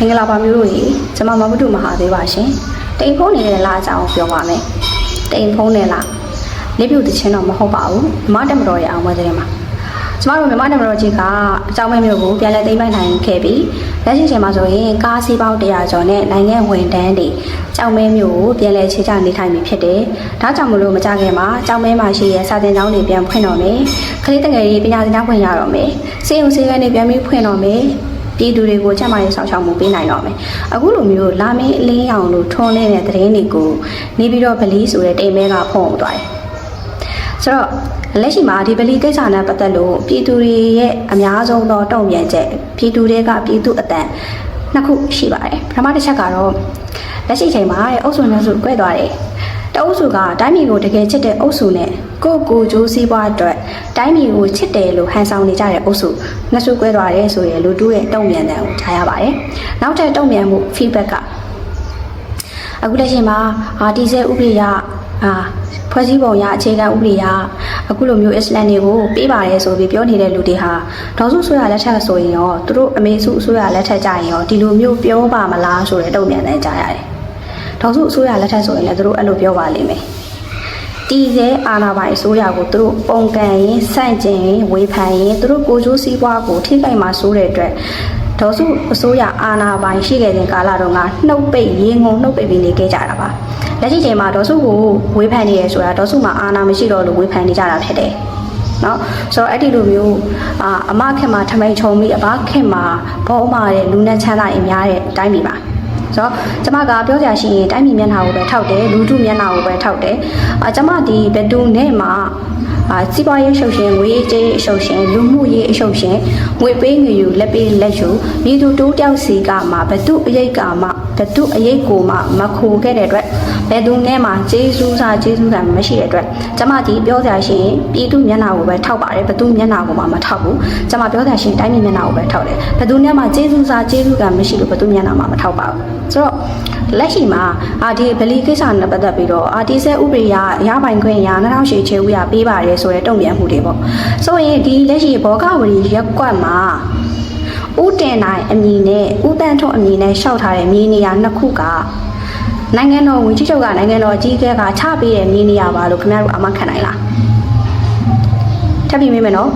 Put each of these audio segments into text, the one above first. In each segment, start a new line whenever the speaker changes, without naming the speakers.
မင်္ဂလာပါမျိုးတို့ရေကျွန်မမဘုဒ္ဓမဟာသေးပါရှင်တိမ်ဖုံးနေတဲ့လားအကြောင်းပြောပါမယ်တိမ်ဖုံးနေလားလက်ပြုတ်တခြင်းတော့မဟုတ်ပါဘူးမြမတက်မတော်ရဲ့အောင်ပွဲတဲ့မှာကျမတို့မြမတက်မတော်ကြီးကအကြောင်းမဲမျိုးကိုပြန်လည်သိမ်းပိုက်နိုင်ခဲ့ပြီးလက်ရှိချိန်မှာဆိုရင်ကားစီးပေါင်း100ကျော်နဲ့နိုင်ငံဝန်တန်းတွေကြောင်မဲမျိုးကိုပြန်လည်ခြေချနေထိုင်ပြီဖြစ်တယ်ဒါကြောင့်မလို့မကြခင်မှာကြောင်မဲမှာရှိတဲ့စာတင်ကျောင်းတွေပြန်ဖွင့်တော့မယ်ခလေးတငယ်ကြီးပညာသင်ကြားခွင့်ရတော့မယ်စေုံစေကန်းတွေပြန်ပြီးဖွင့်တော့မယ် ပြည်သူတွေကိုချက်မှရေးဆောင်ရှောက်မှုပေးနိုင်တော့မယ်အခုလိုမျိုးလာမင်းအလင်းရောင်လို့ထွန်းနေတဲ့သတင်းတွေကိုနေပြီးတော့ဗလီဆိုတဲ့တိမ်မဲကဖုံးသွားတယ်ဆိုတော့လက်ရှိမှာဒီဗလီကိစ္စနဲ့ပတ်သက်လို့ပြည်သူတွေရဲ့အများဆုံးသောတုံ့ပြန်ချက်ပြည်သူတွေကပြည်သူအတန်နှစ်ခုရှိပါတယ်ပထမတစ်ချက်ကတော့လက်ရှိချိန်မှာတဲ့အုပ်စုနဲ့စုကွဲသွားတယ် တအုပ်စုကတိုင်းပြည်ကိုတကယ်ချစ်တဲ့အုပ်စုနဲ့ကိုယ့်ကိုယ်ကြိုးစည်းပွားအတွက်တိုင်းပြည်ကိုချစ်တယ်လို့ဟန်ဆောင်နေကြတဲ့အုပ်စုနှစ်စုကွဲသွားတယ်ဆိုရင်လူတူးရဲ့တုံ့ပြန်တဲ့ကိုကြားရပါတယ်။နောက်ထပ်တုံ့ပြန်မှု feedback ကအခုလက်ရှိမှာအာဒီဇယ်ဥပဒေရအာဖွဲ့စည်းပုံရအခြေခံဥပဒေရအခုလိုမျိုးအစ္စလမ်တွေကိုပေးပါတယ်ဆိုပြီးပြောနေတဲ့လူတွေဟာဒေါ်စုဆိုရလက်ထက်ဆိုရင်ရောသူတို့အမေစုဆိုရလက်ထက်ကြရင်ရောဒီလိုမျိုးပြောပါမလားဆိုတဲ့တုံ့ပြန်တဲ့ကြားရတယ်။ ဒေါ်စုအစိုးရလက်ထက်ဆိုရင်လည်းသူတို့အဲ့လိုပြောပါလိမ့်မယ်။တီစဲအာနာပိုင်အစိုးရကိုသူတို့ပုံကန်ရင်စန့်ကျင်ရင်ဝေဖန်ရင်သူတို့ကိုကျိုးစည်းပွားကိုထိခိုက်မှာစိုးတဲ့အတွက်ဒေါ်စုအစိုးရအာနာပိုင်ရှိခဲ့တဲ့ကာလတုန်းကနှုတ်ပိတ်ရေငုံနှုတ်ပိတ်ပြီးနေခဲ့ကြတာပါလက်ရှိချိန်မှာဒေါ်စုကိုဝေဖန်နေရဆိုတာဒေါ်စုမှာအာနာမရှိတော့လို့ဝေဖန်နေကြတာဖြစ်တယ်နော်ဆိုတော့အဲ့ဒီလိုမျိုးအာအမခင်မှာထမိန်ချုံပြီးအဘခင်မှာဘောမာတဲ့လူနဲ့ချမ်းသာရင်များတဲ့အတိုင်းပြည်ပါ ဆိုတော့ကျမကပြောကြရှိရင်တိုင်းပြည်မျက်နှာကိုပဲထောက်တယ်လူထုမျက်နှာကိုပဲထောက်တယ်အာကျမဒီဘယ်သူနဲ့မှ အာစီးပွားရေးရှုပ်ရှင်ငွေကြေးအရှုပ်ရှင်လူမှုရေးအရှုပ်ရှင်ငွေပေးငွေယူလက်ပေးလက်ယူမိသူတိုးတယောက်စီကမှဘသူအရေးကမှဘသူအရေးကိုမှမခိုခဲ့တဲ့အတွက်ဘယ်သူနဲ့မှကျေးဇူးစားကျေးဇူးကမရှိတဲ့အတွက်ကျမဒီပြောကြရှိရင်ပြည်သူမျက်နှာကိုပဲထောက်ပါတယ်ဘသူမျက်နှာကိုမှမထောက်ဘူးကျမပြောကြရှိရင်တိုင်းပြည်မျက်နှာကိုပဲထောက်တယ်ဘသူနဲ့မှကျေးဇူးစားကျေးဇူးကမရှိလို့ဘသူမျက်နှာမှမထောက်ပါဘူးဆိုတော့ လက်ရှိမှာအာဒီဗလီကိစ္စနဲ့ပတ်သက်ပြီးတော့အာဒီဆဲဥပဒေရရပိုင်ခွင့်ရ2000ရှေချေဦးရပေးပါတယ်ဆိုတဲ့တုံ့ပြန်မှုတွေပေါ့ဆိုရင်ဒီလက်ရှိဘောဂဝရီရက်ကွက်မှာဦးတင်နိုင်အမည်နဲ့ဦးတန်းထွန်းအမည်နဲ့ရှောက်ထားတဲ့မြေနေရာနှစ်ခုကနိုင်ငံတော်ဝင်ကြီးချုပ်ကနိုင်ငံတော်အကြီးအကဲကချပေးတဲ့မြေနေရာပါလို့ခင်ဗျားတို့အမခံနိုင်လားထပ်ပြီးမေးမယ်နော်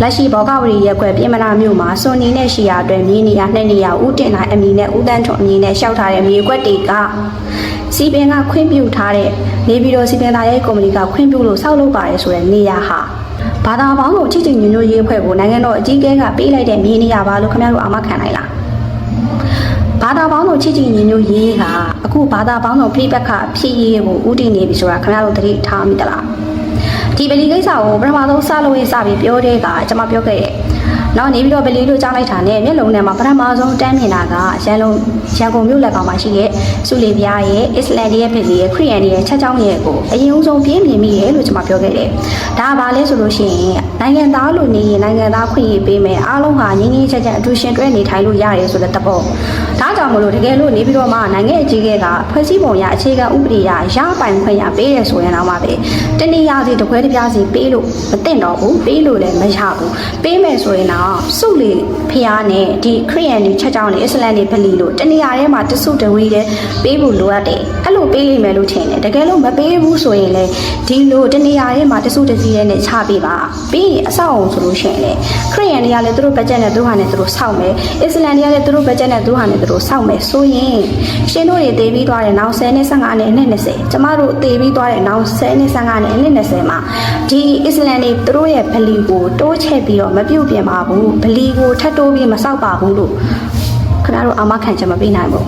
လက်ရှိဘောဂဝရီရက်ကွက်ပြင်မနာမြို့မှာစွန်နီနဲ့ရှီယာအတွက်မြေနေရာနှစ်နေရာဦးတင်နိုင်အမည်နဲ့ဦးတန်းထွန်းအမည်နဲ့ရှောက်ထားတဲ့မြေကွက်တွေကစီပင်ကခွင့်ပြုထားတဲ့နေပြည်တော်စီပင်သားရဲ့ကုမ္ပဏီကခွင့်ပြုလို့စောက်လုပ်ပါတယ်ဆိုတဲ့နေရာဟာဘာသာပေါင်းစုံချစ်ချစ်ညွညွရေးအဖွဲ့ကိုနိုင်ငံတော်အကြီးအကဲကပေးလိုက်တဲ့မြေနေရာပါလို့ခင်ဗျားတို့အမခံနိုင်လားဘာသာပေါင်းစုံချစ်ချစ်ညွညွရေးကအခုဘာသာပေါင်းစုံပြိပက္ခဖြစ်ရေးကိုဥတည်နေပြီဆိုတာခင်ဗျားတို့သတိထားမိသလား ဒီဗလီကိစ္စကိုပထမဆုံးစလို့ရေးစပြီးပြောတဲ့ကကျွန်မပြောခဲ့တဲ့နောက်နေပြီးတော့ဗလီလို့ကြားလိုက်တာနဲ့မျက်လုံးထဲမှာပထမဆုံးတန်းမြင်တာကရန်လုံးရန်ကုန်မြို့လက်ကောင်မှာရှိတဲ့ စုလီပြားရဲ့အစ္စလမ်ရဲ့ဗလီရဲ့ခရစ်ယာန်ရဲ့ချက်ချောင်းရဲ့ကိုအရင်ဦးဆုံးပြင်းမြင်မိတယ်လို့ကျွန်မပြောခဲ့တယ်။ဒါကဘာလဲဆိုလို့ရှိရင်နိုင်ငံသားလို့နေရင်နိုင်ငံသားခွင့်ရပေးမယ်အားလုံးဟာငင်းငင်းချက်ချက်အတူရှင်တွဲနေထိုင်လို့ရတယ်ဆိုတဲ့တပေါ့။ဒါကြောင့်မလို့တကယ်လို့နေပြီးတော့မှနိုင်ငံအကြီးအကဲကဖွဲ့စည်းပုံရအခြေခံဥပဒေရရပိုင်ခွင့်ရပေးတယ်ဆိုရင်တော့မှပဲတနည်းအားဖြင့်တစ်ခွဲတစ်ပြားစီပေးလို့မသင့်တော့ဘူးပေးလို့လည်းမရဘူးပေးမယ်ဆိုရင်တော့စုလေဖျားနဲ့ဒီခရစ်ယာန်တွေချက်ချောင်းတွေအစ္စလမ်တွေဗလီလို့တနေရာထဲမှာတဆုတဝီတဲ့ပေးဖို့လိုအပ်တယ်အဲ့လိုပေးလိမ့်မယ်လို့ထင်တယ်တကယ်လို့မပေးဘူးဆိုရင်လေဒီလိုတနေရာထဲမှာတဆုတစည်းတဲ့နဲ့ချပေးပါပြီးရင်အဆောက်အုံဆိုလို့ရှိရင်လေခရစ်ယာန်တွေကလည်းသူတို့ဘတ်ဂျက်နဲ့သူတို့ဟာနဲ့သူတို့စောင့်မယ်အစ္စလမ်တွေကလည်းသူတို့ဘတ်ဂျက်နဲ့သူတို့ဟာနဲ့သူတို့စောင့်မယ်ဆိုရင်ရှင်တို့တွေတည်ပြီးသွားတဲ့နောက်10နဲ့15နဲ့အနှစ်20ကျမတို့တည်ပြီးသွားတဲ့နောက်10နဲ့15နဲ့အနှစ်20မှာဒီအစ္စလမ်တွေသူတို့ရဲ့ဗလီကိုတိုးချဲ့ပြီးတော့မပြုတ်ပြင်ပါဘူးဗလီကိုထပ်တိုးပြီးမဆောက်ပါဘူးလို့ခင်ဗျားတို့အာမခံချက်မပေးနိုင်ဘူး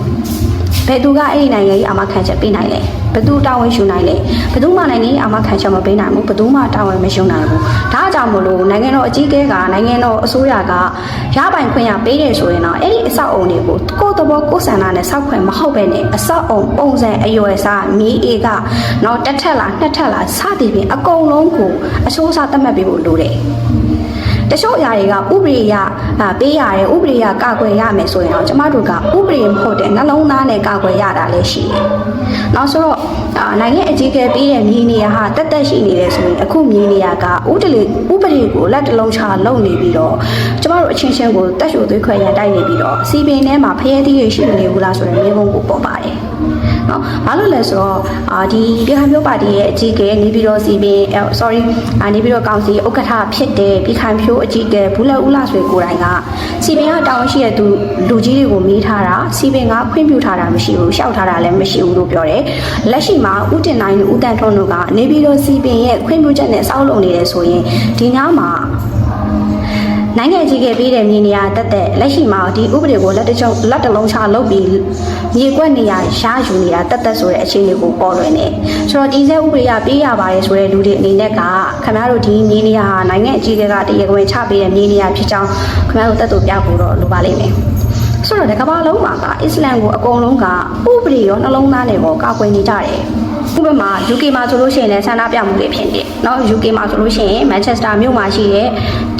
ဘယ်သူကအဲ့ဒီနိုင်ငံကြီးအာမခံချက်ပေးနိုင်လဲဘယ်သူတာဝန်ယူနိုင်လဲဘယ်သူမှနိုင်ငံကြီးအာမခံချက်မပေးနိုင်ဘူးဘယ်သူမှတာဝန်မယူနိုင်ဘူးဒါကြောင့်မလို့နိုင်ငံတော်အကြီးအကဲကနိုင်ငံတော်အစိုးရကရပိုင်ခွင့်ရပေးတယ်ဆိုရင်တော့အဲ့ဒီအဆောက်အုံတွေကိုကိုယ့်တဘောကိုယ်ဆန္ဒနဲ့စောက်ခွင့်မဟုတ်ပဲနဲ့အဆောက်အုံပုံစံအရွယ်စားမြေအေကတော့တစ်ထက်လားနှစ်ထက်လားစသည်ဖြင့်အကုန်လုံးကိုအချိုးအစားသတ်မှတ်ပေးဖို့လိုတယ် တချို့အရာတွေကဥပဒေရအာပေးရတယ်ဥပဒေရကာကွယ်ရမယ်ဆိုရင်တော့ကျမတို့ကဥပဒေမဟုတ်တဲ့နှလုံးသားနဲ့ကာကွယ်ရတာလည်းရှိတယ်။နောက်ဆိုတော့အာနိုင်ငံအကြီးအကဲပေးတဲ့မြေနေရာဟာတက်တက်ရှိနေတယ်ဆိုရင်အခုမြေနေရာကဥပဒေဥပဒေကိုလက်တလုံးချလုံနေပြီးတော့ကျမတို့အချင်းချင်းကိုတက်ရှူသွေးခွဲရန်တိုက်နေပြီးတော့စီပင်ထဲမှာဖျဲသီးရရှိနေဘူးလားဆိုတဲ့မေးခွန်းကိုပေါ်ပါတယ်။ နော်ဘာလို့လဲဆိုတော့အာဒီပြည်ခိုင်မျိုးပါတီရဲ့အကြီးအကဲနေပြည်တော်စီပင် sorry အာနေပြည်တော်ကောင်စီဥက္ကဋ္ဌဖြစ်တဲ့ပြည်ခိုင်ဖြိုးအကြီးအကဲဘူးလက်ဦးလာဆွေကိုယ်တိုင်ကစီပင်ကတောင်းရှိတဲ့သူလူကြီးတွေကိုမေးထားတာစီပင်ကခွင့်ပြုထားတာမရှိဘူးရှောက်ထားတာလည်းမရှိဘူးလို့ပြောတယ်လက်ရှိမှာဦးတင်နိုင်နဲ့ဦးတန်ထွန်းတို့ကနေပြည်တော်စီပင်ရဲ့ခွင့်ပြုချက်နဲ့စောက်လုပ်နေတယ်ဆိုရင်ဒီနားမှာ နိုင်ငံကြီးကပေးတဲ့မြေနေရာတက်တက်လက်ရှိမှာဒီဥပဒေကိုလက်တချုံလက်တလုံးချလုပ်ပြီးမြေကွက်နေရာရှားယူနေတာတက်တက်ဆိုတဲ့အခြေအနေကိုပေါ်လွင်နေဆိုတော့ဒီစက်ဥပဒေကပေးရပါတယ်ဆိုတဲ့လူတွေအနေနဲ့ကခင်ဗျားတို့ဒီမြေနေရာဟာနိုင်ငံအကြီးအကဲကတရားဝင်ချပေးတဲ့မြေနေရာဖြစ်ကြောင်းခင်ဗျားတို့တက်တို့ပြဖို့တော့လိုပါလိမ့်မယ်ဆိုတော့ဒီကမ္ဘာလုံးမှာကအစ္စလမ်ကိုအကုန်လုံးကဥပဒေရောနှလုံးသားနဲ့ပေါ့ကာကွယ်နေကြတယ် ဥပမာ UK မှာဆိုလို့ရှိရင်လည်းဆန္ဒပြမှုတွေဖြစ်နေတယ်။နော် UK မှာဆိုလို့ရှိရင် Manchester မြို့မှာရှိတဲ့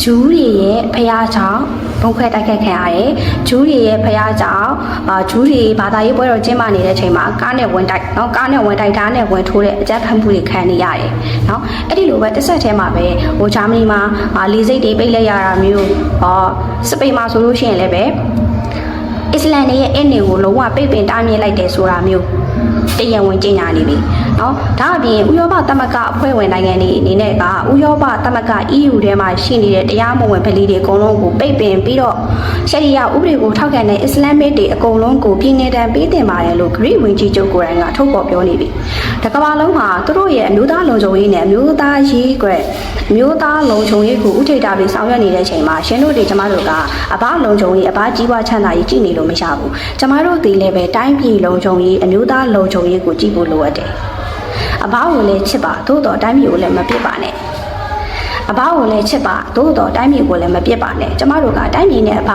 ဂျူးတွေရဲ့ဖျားချောင်းဘုံခွဲတိုက်ခတ်ခံရတယ်။ဂျူးတွေရဲ့ဖျားချောင်းအာဂျူးတွေဘာသာရေးပွဲတော်ကျင်းပနေတဲ့အချိန်မှာကားနဲ့ဝင်တိုက်နော်ကားနဲ့ဝင်တိုက်ဓာတ်နဲ့ဝင်ထိုးတဲ့အကြမ်းဖက်မှုတွေခံနေရတယ်။နော်အဲ့ဒီလိုပဲတစ်ဆက်တည်းမှာပဲဟိုဂျာမနီမှာအာလီစိတ်တွေပိတ်လိုက်ရတာမျိုးဟောစပိန်မှာဆိုလို့ရှိရင်လည်းပဲအစ္စလမ်တွေရဲ့အဲ့နေကိုလုံးဝပိတ်ပင်တားမြစ်လိုက်တယ်ဆိုတာမျိုး တရံဝင်ကျင်ညာနေပြီเนาะဒါအပြင်ဥရောပသမဂ္ဂအဖွဲ့ဝင်နိုင်ငံတွေအနေနဲ့ကဥရောပသမဂ္ဂ EU ထဲမှာရှိနေတဲ့တရားမဝင်ဗလီတွေအကုန်လုံးကိုပိတ်ပင်ပြီးတော့ရှရီယာဥပဒေကိုထောက်ခံတဲ့အစ္စလာမစ်တွေအကုန်လုံးကိုပြည်내တံပေးတင်ပါတယ်လို့ဂရိဝင်ကြီးချုပ်ကိုယ်တိုင်ကထုတ်ဖော်ပြောနေပြီတကမ္ဘာလုံးမှာသူတို့ရဲ့အမျိုးသားလုံခြုံရေးနဲ့အမျိုးသားရေးကွယ်အမျိုးသားလုံခြုံရေးကိုဥထိပ်တာပြီးဆောင်ရွက်နေတဲ့အချိန်မှာရှင်တို့တွေကျမတို့ကအဘလုံခြုံရေးအဘကြီးပွားချမ်းသာရေးကြည့်နေလို့မရဘူးကျမတို့ဒီလည်းပဲတိုင်းပြည်လုံခြုံရေးအမျိုးသားလုံ ခြုံရေးကိုကြည့်ဖို့လိုအပ်တယ်အဘကိုလည်းချစ်ပါသို့တော်တိုင်းပြည်ကိုလည်းမပြစ်ပါနဲ့အဘကိုလည်းချစ်ပါသို့တော်တိုင်းပြည်ကိုလည်းမပြစ်ပါနဲ့ကျမတို့ကတိုင်းပြည်နဲ့အဘ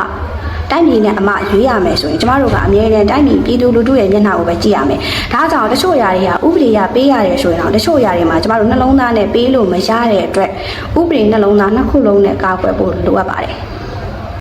တိုင်းပြည်နဲ့အမရွေးရမယ်ဆိုရင်ကျမတို့ကအမြဲတမ်းတိုင်းပြည်ပြည်သူလူထုရဲ့မျက်နှာကိုပဲကြည့်ရမယ်။ဒါကြောင့်တချို့ຢာတွေကဥပဒေရပေးရတယ်ဆိုရင်တော့တချို့ຢာတွေမှာကျမတို့နှလုံးသားနဲ့ပေးလို့မရတဲ့အတွက်ဥပဒေနှလုံးသားနှစ်ခုလုံးနဲ့ကာကွယ်ဖို့လိုအပ်ပါတယ်။